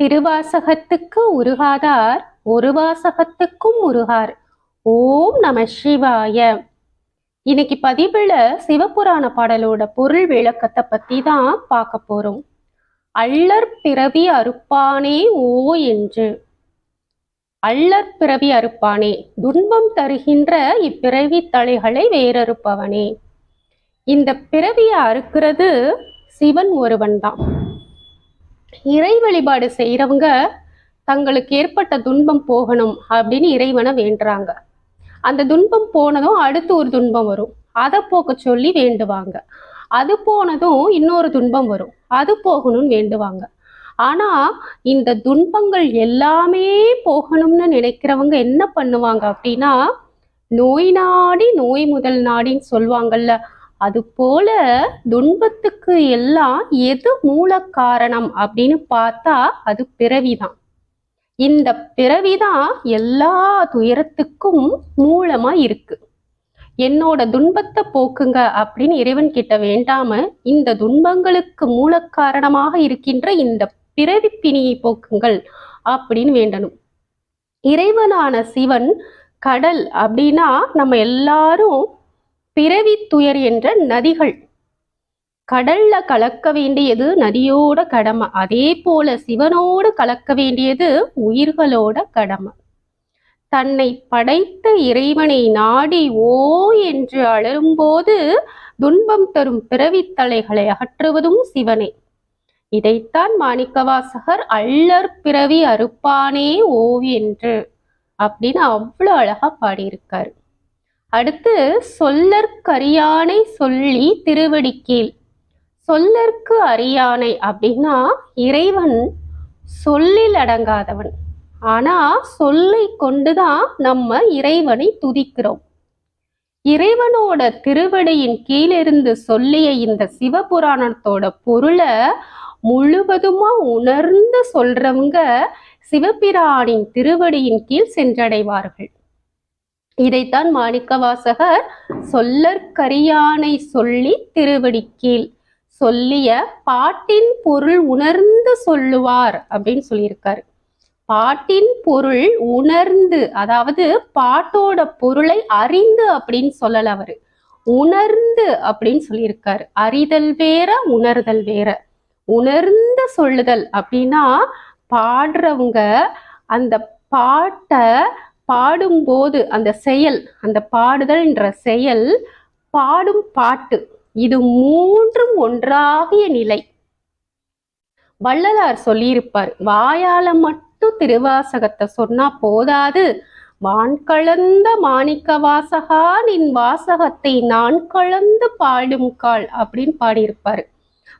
திருவாசகத்துக்கு உருகாதார் ஒரு வாசகத்துக்கும் உருகார். ஓம் நம சிவாய. இன்னைக்கு பதிவுல சிவபுராண பாடலோட பொருள் விளக்கத்தை பற்றி தான் பார்க்க போறோம். அள்ளற் பிறவி அறுப்பானே ஓ என்று. அள்ளற் பிறவி அறுப்பானே துன்பம் தருகின்ற இப்பிறவி தலைகளை வேறறுப்பவனே. இந்த பிறவியை அறுக்கிறது சிவன் ஒருவன் தான். இறை வழிபாடு செய்யறவங்க தங்களுக்கு ஏற்பட்ட துன்பம் போகணும் அப்படின்னு இறைவனை வேண்டுறாங்க. அந்த துன்பம் போனதும் அடுத்து ஒரு துன்பம் வரும். அதை போக்க சொல்லி வேண்டுவாங்க. அது போனதும் இன்னொரு துன்பம் வரும். அது போகணும்னு வேண்டுவாங்க. ஆனா இந்த துன்பங்கள் எல்லாமே போகணும்னு நினைக்கிறவங்க என்ன பண்ணுவாங்க அப்படின்னா நோய் நாடி நோய் முதல் நாடின்னு சொல்லுவாங்கல்ல அது போல துன்பத்துக்கு எல்லாம் எது மூல காரணம் அப்படின்னு பார்த்தா அது பிறவிதான். இந்த பிறவிதான் எல்லா துயரத்துக்கும் மூலமா இருக்கு. என்னோட துன்பத்தை போக்குங்க அப்படின்னு இறைவன் கிட்ட வேண்டாம இந்த துன்பங்களுக்கு மூல காரணமாக இருக்கின்ற இந்த பிறவி பிணியை போக்குங்கள் அப்படின்னு வேண்டணும். இறைவனான சிவன் கடல் அப்படின்னா நம்ம எல்லாரும் பிறவி துயர் என்ற நதிகள். கடல்ல கலக்க வேண்டியது நதியோட கடமை. அதே போல சிவனோடு கலக்க வேண்டியது உயிர்களோட கடமை. தன்னை படைத்த இறைவனை நாடி ஓ என்று அலரும்போது துன்பம் தரும் பிறவித்தலைகளை அகற்றுவதும் சிவனே. இதைத்தான் மாணிக்கவாசகர் அல்லர் பிறவி அறுப்பானே ஓ என்று அப்படின்னு அவ்வளோ அழகா பாடியிருக்காரு. அடுத்து சொல்லற்கரியானை சொல்லி திருவடிக்கீழ். சொல்லற்கு அரியானை அப்படின்னா இறைவன் சொல்லில் அடங்காதவன். ஆனா சொல்லை கொண்டுதான் நம்ம இறைவனை துதிக்கிறோம். இறைவனோட திருவடியின் கீழிருந்து சொல்லிய இந்த சிவபுராணத்தோட பொருளை முழுவதுமா உணர்ந்து சொல்றவங்க சிவபிரானின் திருவடியின் கீழ் சென்றடைவார்கள். இதைத்தான் மாணிக்கவாசகர் சொல்லற்கரியானை சொல்லி திருவடிக்கீழ் சொல்லிய பாட்டின் பொருள் உணர்ந்து சொல்லுவார் அப்படின்னு சொல்லியிருக்காரு. பாட்டின் பொருள் உணர்ந்து அதாவது பாட்டோட பொருளை அறிந்து அப்படின்னு சொல்லல அவரு. உணர்ந்து அப்படின்னு சொல்லியிருக்காரு. அறிதல் வேற உணர்தல் வேற. உணர்ந்து சொல்லுதல் அப்படின்னா பாடுறவங்க அந்த பாட்டை பாடும்போது அந்த செயல் அந்த பாடுதல்ன்ற செயல் பாடும் பாட்டு. இது மூன்றும் ஒன்றாகிய நிலை. வள்ளலார் சொல்லியிருப்பார் வாயால மட்டும் திருவாசகத்தை சொன்னா போதாது. வான் கலந்த மாணிக்க வாசகா நின் வாசகத்தை நான் கலந்து பாடும் கால் அப்படின்னு பாடியிருப்பாரு.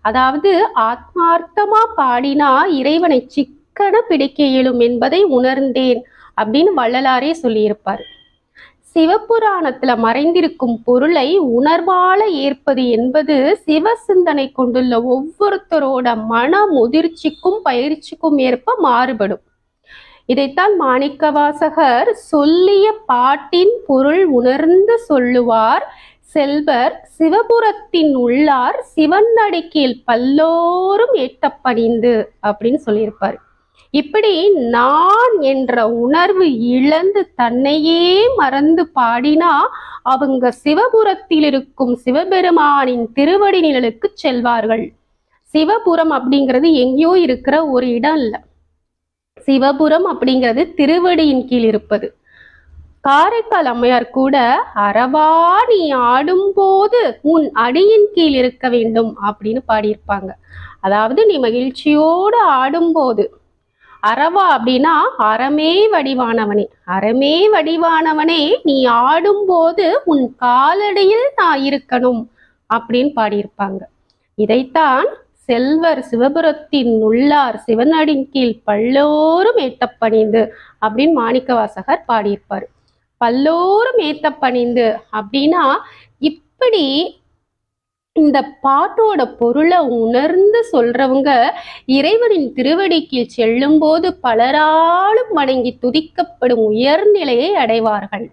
அதாவது ஆத்மார்த்தமா பாடினா இறைவனை சிக்கன பிடிக்க இயலும் என்பதை உணர்ந்தேன். அப்படின்னு வள்ளலாரே சொல்லியிருப்பார். சிவபுராணத்துல மறைந்திருக்கும் பொருளை உணர்வால ஏற்பது என்பது சிவ சிந்தனை கொண்டுள்ள ஒவ்வொருத்தரோட மன முதிர்ச்சிக்கும் பயிற்சிக்கும் ஏற்ப மாறுபடும். இதைத்தான் மாணிக்கவாசகர் சொல்லிய பாட்டின் பொருள் உணர்ந்து சொல்லுவார். செல்வர் சிவபுரத்தின் உள்ளார் சிவன் அடிக்கீழ் பல்லோரும் ஏத்த பணிந்து அப்படின்னு சொல்லியிருப்பார். இப்படி நான் என்ற உணர்வு இழந்து தன்னையே மறந்து பாடினா அவங்க சிவபுரத்தில் இருக்கும் சிவபெருமானின் திருவடி நிழலுக்கு செல்வார்கள். சிவபுரம் அப்படிங்கிறது எங்கேயோ இருக்கிற ஒரு இடம் இல்ல. சிவபுரம் அப்படிங்கிறது திருவடியின் கீழ் இருப்பது. காரைக்கால் அம்மையார் கூட அறவா நீ ஆடும்போது உன் அடியின் கீழ் இருக்க வேண்டும் அப்படின்னு பாடியிருப்பாங்க. அதாவது நீ மகிழ்ச்சியோடு ஆடும்போது அறவா அப்படின்னா அறமே வடிவானவனே. அறமே வடிவானவனே நீ ஆடும்போது உன் காலடியில் நான் இருக்கணும் அப்படின்னு பாடியிருப்பாங்க. இதைத்தான் செல்வர் சிவபுரத்தின் உள்ளார் சிவனடின் கீழ் பல்லோரும் ஏத்தப்பணிந்து அப்படின்னு மாணிக்கவாசகர் பாடியிருப்பார். பல்லோரும் ஏத்தப்பணிந்து அப்படின்னா இப்படி இந்த பாட்டோட பொருளை உணர்ந்து சொல்றவங்க இறைவனின் திருவடிக்கு செல்லும் போது பலராலும் வணங்கி துதிக்கப்படும் உயர்நிலையை அடைவார்கள்.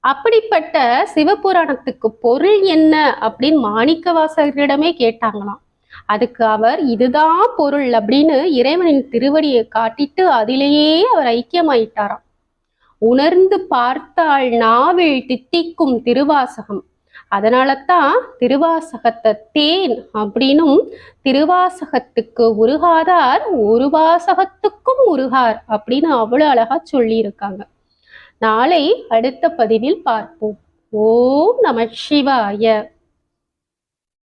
அப்படிப்பட்ட சிவபுராணத்துக்கு பொருள் என்ன அப்படின்னு மாணிக்கவாசகரிடமே கேட்டாங்களாம். அதுக்கு அவர் இதுதான் பொருள் அப்படின்னு இறைவனின் திருவடியை காட்டிட்டு அதிலேயே அவர் ஐக்கியமாயிட்டாராம். உணர்ந்து பார்த்தால் நாவில் தித்திக்கும் திருவாசகம். அதனால தான் திருவாசகத்தை தேன் அப்படின்னும் திருவாசகத்துக்கு உருகாதார் ஒரு வாசகத்துக்கும் உருகார் அப்படின்னு அவ்வளோ அழகா சொல்லியிருக்காங்க. நாளை அடுத்த பதிவில் பார்ப்போம். ஓம் நம சிவாய.